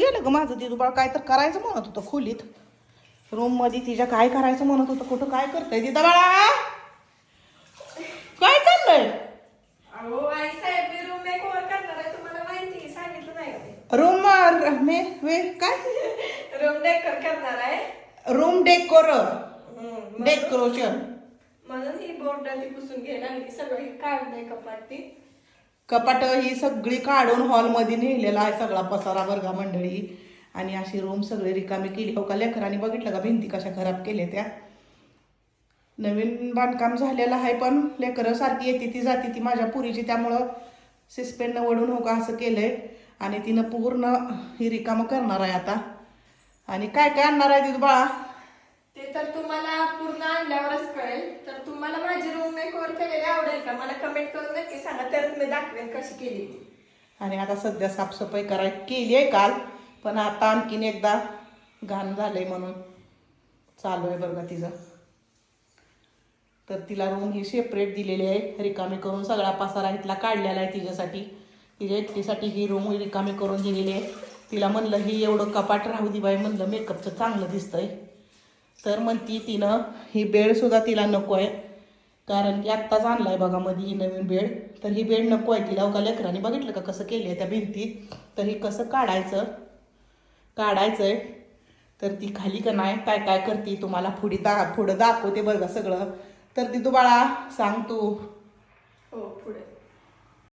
गेलं ग माझं तिथं बाळ काय तर करायचं म्हणत होतं खोलीत. रूममध्ये तिच्या काय करायचं म्हणत होतं कुठं काय करताय तिथं बाळा काय चाललंय? रूम नाही मे? वे काय? रूम डेकर करणार आहे. रूम डेकोर डेकोरेशन म्हणून ही बोर्ड ती पुसून घ्यायला लागली. सगळं हे काढलंय कपाट ती. कपाट ही सगळी काढून हॉलमध्ये नेलेला आहे सगळा पसारा वर्गा मंडळी. आणि अशी रूम सगळी रिकामी केली. हो का लेकरांनी बघितलं का? भिंती कशा खराब केल्या त्या? नवीन बांधकाम झालेलं आहे पण लेकरं सारखी येते ती जाते ती माझ्या पुरीची. त्यामुळं सिस्पेननं वडून हो का असं केलंय. आणि तिनं पूर्ण ही रिकामं करणार आहे आता. आणि काय काय आणणार आहे तिथं बाळा? ते तर तुम्हाला पूर्ण आणल्यावरच कळेल तर तुम्हाला माझी रूम मेक ओव्हर केलेली आवडेल का? मला कमेंट करून नक्की सांगा. तरच मी दाखवेन कशी केली ती. आणि आता सध्या साफसफाई कराय केली आहे काल पण आता आणखीन एकदा घाण झालंय म्हणून चालू आहे बरं का तिचं. तर तिला रूम ही सेपरेट दिलेली आहे. रिकामी करून सगळा पसारा इथला काढलेला आहे तिच्यासाठी. तिच्या एकटीसाठी ही रूम रिकामी करून दिलेली आहे. तिला म्हणलं ही एवढं कपाट राहू दे बाई म्हणलं मेकअपचं चांगलं दिसतंय. तर म्हणती तिनं ही बेडसुद्धा तिला नको आहे. कारण की आत्ताच आणलाय बघा मध्ये ही नवीन बेड. तर ही बेड नको आहे तिला का लेकरांनी बघितलं का कसं केली आहे त्या भिंतीत तर ही कसं काढायचं? काढायचं आहे तर ती खाली का नाही? काय काय करते? तुम्हाला पुढे दा पुढं दाखवते बरं का सगळं. तर ती तू बाळा सांग तू. हो पुढे.